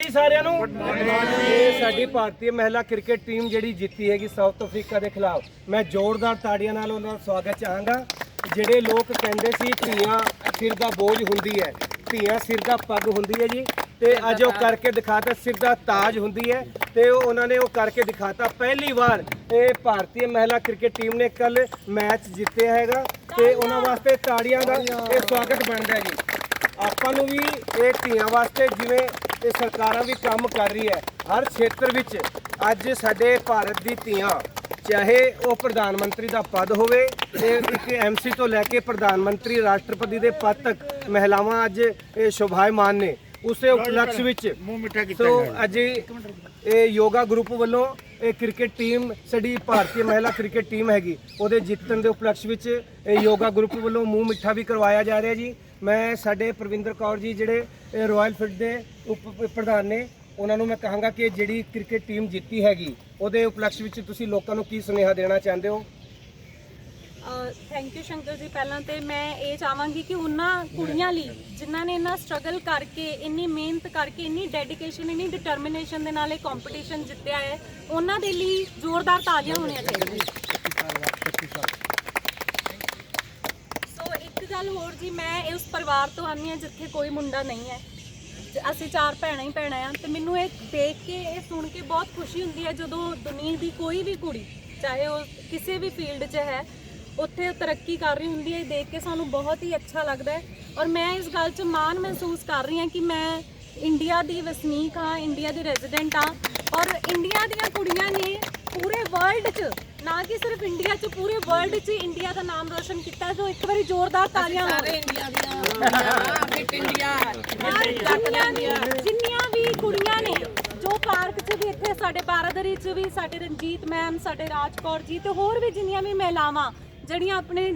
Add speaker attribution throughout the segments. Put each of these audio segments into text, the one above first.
Speaker 1: ਜੀ ਸਾਰਿਆਂ ਨੂੰ। ਇਹ ਸਾਡੀ ਭਾਰਤੀ ਮਹਿਲਾ ਕ੍ਰਿਕਟ ਟੀਮ ਜਿਹੜੀ ਜਿੱਤੀ ਹੈਗੀ ਸਾਊਥ ਅਫਰੀਕਾ ਦੇ ਖਿਲਾਫ। ਮੈਂ ਜ਼ੋਰਦਾਰ ਤਾੜੀਆਂ ਨਾਲ ਉਹਨਾਂ ਦਾ ਸਵਾਗਤ ਚਾਹਾਂਗਾ। ਜਿਹੜੇ ਲੋਕ ਕਹਿੰਦੇ ਸੀ ਧੀਆਂ ਸਿਰ ਦਾ ਬੋਝ ਹੁੰਦੀ ਹੈ, ਧੀਆਂ ਸਿਰ ਦਾ ਪੱਗ ਹੁੰਦੀ ਹੈ ਜੀ, ਤੇ ਅੱਜ ਉਹ ਕਰਕੇ ਦਿਖਾਤਾ ਸਿਰ ਦਾ ਤਾਜ ਹੁੰਦੀ ਹੈ, ਤੇ ਉਹ ਉਹਨਾਂ ਨੇ ਉਹ ਕਰਕੇ ਦਿਖਾਤਾ ਪਹਿਲੀ ਵਾਰ। ਇਹ ਭਾਰਤੀ ਮਹਿਲਾ ਕ੍ਰਿਕਟ ਟੀਮ ਨੇ ਕੱਲ ਮੈਚ ਜਿੱਤਿਆ ਹੈਗਾ, ਤੇ ਉਹਨਾਂ ਵਾਸਤੇ ਤਾੜੀਆਂ ਦਾ ਇਹ ਸਵਾਗਤ ਬਣਦਾ ਜੀ। ਆਪਾਂ ਨੂੰ ਵੀ ਇਹ ਧੀਆਂ ਵਾਸਤੇ ਜਿਵੇਂ ਇਹ ਸਰਕਾਰਾਂ ਵੀ ਕੰਮ ਕਰ ਰਹੀ ਹੈ। ਹਰ ਖੇਤਰ ਵਿੱਚ ਅੱਜ ਸਾਡੇ ਭਾਰਤ ਦੀ ਧੀਆਂ ਚਾਹੇ ਉਹ ਪ੍ਰਧਾਨ ਮੰਤਰੀ ਦਾ ਪਦ ਹੋਵੇ ਤੇ ਇੱਕ ਐਮਸੀ ਤੋਂ ਲੈ ਕੇ ਪ੍ਰਧਾਨ ਮੰਤਰੀ ਰਾਸ਼ਟਰਪਤੀ ਦੇ ਪਦ ਤੱਕ ਮਹਿਲਾਵਾਂ ਅੱਜ ਇਹ ਸ਼ੋਭਾਇਮਾਨ ਨੇ। ਉਸੇ ਉਪਲਕਸ਼ ਵਿੱਚ ਸੋ ਅੱਜ ਇਹ ਯੋਗਾ ਗਰੁੱਪ ਵੱਲੋਂ ਇਹ ਕ੍ਰਿਕਟ ਟੀਮ ਸਾਡੀ ਭਾਰਤੀ ਮਹਿਲਾ ਕ੍ਰਿਕਟ ਟੀਮ ਹੈਗੀ ਉਹਦੇ ਜਿੱਤਣ ਦੇ ਉਪਲਕਸ਼ ਵਿੱਚ ਇਹ ਯੋਗਾ ਗਰੁੱਪ ਵੱਲੋਂ ਮੂੰਹ ਮਿੱਠਾ ਵੀ ਕਰਵਾਇਆ ਜਾ ਰਿਹਾ ਜੀ। ਮੈਂ ਸਾਡੇ ਪ੍ਰਵਿੰਦਰ ਕੌਰ ਜੀ ਜਿਹੜੇ ਰਾਇਲ ਫਿਟ ਦੇ ਉਪ ਪ੍ਰਧਾਨ ਨੇ ਉਹਨਾਂ ਨੂੰ ਮੈਂ ਕਹਾਂਗਾ ਕਿ ਜਿਹੜੀ ਕ੍ਰਿਕਟ ਟੀਮ ਜਿੱਤੀ ਹੈਗੀ ਉਹਦੇ ਉਪਲਕਸ਼ ਵਿੱਚ ਤੁਸੀਂ ਲੋਕਾਂ ਨੂੰ ਕੀ ਸੁਨੇਹਾ ਦੇਣਾ ਚਾਹੁੰਦੇ ਹੋ?
Speaker 2: ਥੈਂਕ ਯੂ ਸ਼ੰਕਰ ਜੀ ਪਹਿਲਾਂ ਤੇ ਮੈਂ ਇਹ ਚਾਹਾਂਗੀ ਕਿ ਉਹਨਾਂ ਕੁੜੀਆਂ ਲਈ ਜਿਨ੍ਹਾਂ ਨੇ ਇੰਨਾ ਸਟਰਗਲ ਕਰਕੇ ਇੰਨੀ ਮਿਹਨਤ ਕਰਕੇ ਇੰਨੀ ਡੈਡੀਕੇਸ਼ਨ ਇੰਨੀ ਡਿਟਰਮੀਨੇਸ਼ਨ ਦੇ ਨਾਲ ਇਹ ਕੰਪੀਟੀਸ਼ਨ ਜਿੱਤਿਆ ਹੈ ਉਹਨਾਂ ਦੇ ਲਈ ਜ਼ੋਰਦਾਰ ਤਾਲੀਆਂ ਹੋਣੀਆਂ ਚਾਹੀਦੀਆਂ ਗੱਲ ਹੋਰ ਜੀ, ਮੈਂ ਇਸ ਪਰਿਵਾਰ ਤੋਂ ਆਨੀ ਹਾਂ ਜਿੱਥੇ ਕੋਈ ਮੁੰਡਾ ਨਹੀਂ ਹੈ। ਅਸੀਂ ਚਾਰ ਭੈਣਾਂ ਹੀ ਭੈਣਾਂ ਆ ਤੇ ਮੈਨੂੰ ਇਹ ਦੇਖ ਕੇ, ਇਹ ਸੁਣ ਕੇ ਬਹੁਤ ਖੁਸ਼ੀ ਹੁੰਦੀ ਹੈ ਜਦੋਂ ਦੁਨੀਆ ਦੀ ਕੋਈ ਵੀ ਕੁੜੀ, ਚਾਹੇ ਉਹ ਕਿਸੇ ਵੀ ਫੀਲਡ 'ਚ ਹੈ, ਉੱਥੇ ਤਰੱਕੀ ਕਰ ਰਹੀ ਹੁੰਦੀ ਹੈ, ਇਹ ਦੇਖ ਕੇ ਸਾਨੂੰ ਬਹੁਤ ਹੀ ਅੱਛਾ ਲੱਗਦਾ ਹੈ। ਔਰ ਮੈਂ ਇਸ ਗੱਲ 'ਚ ਮਾਣ ਮਹਿਸੂਸ ਕਰ ਰਹੀ ਹਾਂ ਕਿ ਮੈਂ ਇੰਡੀਆ ਦੀ ਵਸਨੀਕ ਹਾਂ, ਇੰਡੀਆ ਦੀ ਰੈਜ਼ੀਡੈਂਟ ਹਾਂ। ਔਰ ਇੰਡੀਆ ਦੀਆਂ ਕੁੜੀਆਂ ਨੇ ਪੂਰੇ ਵਰਲਡ 'ਚ ਨਾ ਕਿ ਸਿਰਫ ਇੰਡੀਆ 'ਚ ਪੂਰੇ ਵਰਲਡ 'ਚ ਇੰਡੀਆ ਦਾ ਨਾਮ ਰੋਸ਼ਨ ਕੀਤਾ। ਸੋ ਇੱਕ ਵਾਰੀ ਜ਼ੋਰਦਾਰ ਤਾਲੀਆਂ ਸਾਰੇ ਇੰਡੀਆ ਦੀਆਂ ਫਿਟ ਇੰਡੀਆ ਜਿੰਨੀਆਂ ਵੀ ਕੁੜੀਆਂ ਨੇ ਜੋ ਪਾਰਕ 'ਚ ਵੀ ਇੱਥੇ ਸਾਡੇ ਬਾਰਾਦਰੀ 'ਚ ਵੀ ਸਾਡੇ ਰਣਜੀਤ ਮੈਮ ਸਾਡੇ ਰਾਜਕੌਰ ਜੀ ਤੇ ਹੋਰ ਵੀ ਜਿੰਨੀਆਂ ਵੀ ਮਹਿਲਾਵਾਂ ਜਿਹੜੀਆਂ ਆਪਣੇ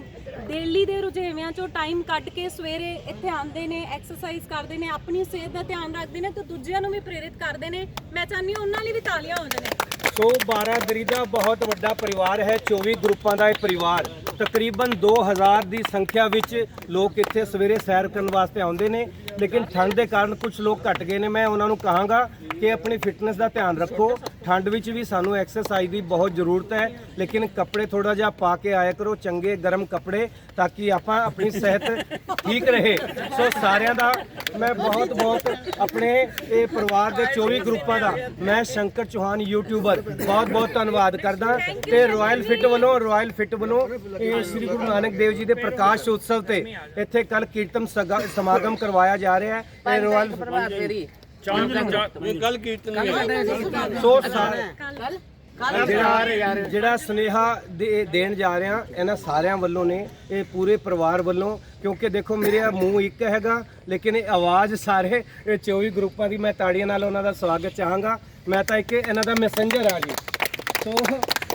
Speaker 2: ਡੇਲੀ ਦੇ ਰੁਝੇਵਿਆਂ 'ਚੋਂ ਟਾਈਮ ਕੱਢ ਕੇ ਸਵੇਰੇ ਇੱਥੇ ਆਉਂਦੇ ਨੇ ਐਕਸਰਸਾਈਜ਼ ਕਰਦੇ ਨੇ ਆਪਣੀ ਸਿਹਤ ਦਾ ਧਿਆਨ ਰੱਖਦੇ ਨੇ ਤੇ ਦੂਜਿਆਂ ਨੂੰ ਵੀ ਪ੍ਰੇਰਿਤ ਕਰਦੇ ਨੇ ਮੈਂ ਚਾਹੁੰਦੀ ਹਾਂ ਉਹਨਾਂ ਲਈ ਵੀ ਤਾਲੀਆਂ ਹੋ ਜਾਣ
Speaker 1: ਸੋ ਬਾਰਾਦਰੀ ਦਾ ਬਹੁਤ ਵੱਡਾ ਪਰਿਵਾਰ ਹੈ 24 ਗਰੁੱਪਾਂ ਦਾ ਇਹ ਪਰਿਵਾਰ। ਤਕਰੀਬਨ 2000 ਦੀ ਸੰਖਿਆ ਵਿੱਚ ਲੋਕ ਇੱਥੇ ਸਵੇਰੇ ਸੈਰ ਕਰਨ ਵਾਸਤੇ ਆਉਂਦੇ ਨੇ। ਲੇਕਿਨ ਠੰਡ ਦੇ ਕਾਰਨ ਕੁਝ ਲੋਕ ਘਟ ਗਏ ਨੇ। ਮੈਂ ਉਹਨਾਂ ਨੂੰ ਕਹਾਂਗਾ ਕਿ ਆਪਣੀ ਫਿਟਨੈਸ ਦਾ ਧਿਆਨ ਰੱਖੋ। ਠੰਡ ਵਿੱਚ ਵੀ ਸਾਨੂੰ ਐਕਸਰਸਾਈਜ਼ ਦੀ ਬਹੁਤ ਜ਼ਰੂਰਤ ਹੈ। ਲੇਕਿਨ ਕੱਪੜੇ ਥੋੜਾ ਜਿਹਾ ਪਾ ਕੇ ਆਇਆ ਕਰੋ, ਚੰਗੇ ਗਰਮ ਕੱਪੜੇ, ਤਾਂ ਕਿ ਆਪਾਂ ਆਪਣੀ ਸਿਹਤ ਠੀਕ ਰਹੇ। ਸੋ ਸਾਰਿਆਂ ਦਾ ਮੈਂ ਬਹੁਤ ਬਹੁਤ ਆਪਣੇ ਇਹ ਪਰਿਵਾਰ ਦੇ 24 ਗਰੁੱਪਾਂ ਦਾ ਮੈਂ ਸ਼ੰਕਰ ਚੌਹਾਨ ਯੂਟਿਊਬਰ ਬਹੁਤ ਬਹੁਤ ਧੰਨਵਾਦ ਕਰਦਾ। ਤੇ ਰਾਇਲ ਫਿਟ ਵੱਲੋਂ ਰਾਇਲ ਫਿਟ ਵੱਲੋਂ ਇਹ ਸ੍ਰੀ ਗੁਰੂ ਨਾਨਕ ਦੇਵ ਜੀ ਦੇ ਪ੍ਰਕਾਸ਼ ਉਤਸਵ ਤੇ ਇੱਥੇ ਕੱਲ ਕੀਰਤਨ ਸਮਾਗਮ ਕਰਵਾਇਆ ਜਾ ਰਿਹਾ ਹੈ ਇਹ ਰਾਇਲ
Speaker 3: ਗੱਲ ਕੀਰਤਨ
Speaker 1: ਸੋ ਸਾਰੇ। ਜਿਹੜਾ ਜਿਹੜਾ ਸੁਨੇਹਾ ਦੇਣ ਜਾ ਰਿਹਾ ਇਹਨਾਂ ਸਾਰਿਆਂ ਵੱਲੋਂ ਨੇ ਇਹ ਪੂਰੇ ਪਰਿਵਾਰ ਵੱਲੋਂ ਕਿਉਂਕਿ ਦੇਖੋ ਮੇਰੇ ਮੂੰਹ ਇੱਕ ਹੈਗਾ ਲੇਕਿਨ ਇਹ ਆਵਾਜ਼ ਸਾਰੇ ਇਹ 24 ਗਰੁੱਪਾਂ ਦੀ ਮੈਂ ਤਾੜੀਆਂ ਨਾਲ ਉਹਨਾਂ ਦਾ ਸਵਾਗਤ ਚਾਹਾਂਗਾ। ਮੈਂ ਤਾਂ ਇੱਕ ਇਹਨਾਂ ਦਾ ਮੈਸੇਂਜਰ ਆ ਜੀ। ਸੋ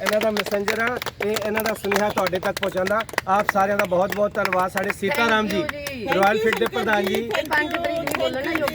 Speaker 1: ਇਹਨਾਂ ਦਾ ਮੈਸੇਂਜਰ ਆ ਇਹ ਇਹਨਾਂ ਦਾ ਸੁਨੇਹਾ ਤੁਹਾਡੇ ਤੱਕ ਪਹੁੰਚਾਉਂਦਾ। ਆਪ ਸਾਰਿਆਂ ਦਾ ਬਹੁਤ ਬਹੁਤ ਧੰਨਵਾਦ ਸਾਡੇ ਸੀਤਾਰਾਮ ਜੀ ਰਾਇਲ ਫਿਟ ਦੇ ਪ੍ਰਧਾਨ ਜੀ।
Speaker 4: 5 ਤਰੀਕ ਨੂੰ ਬੋਲਣਾ ਯੋਗਾ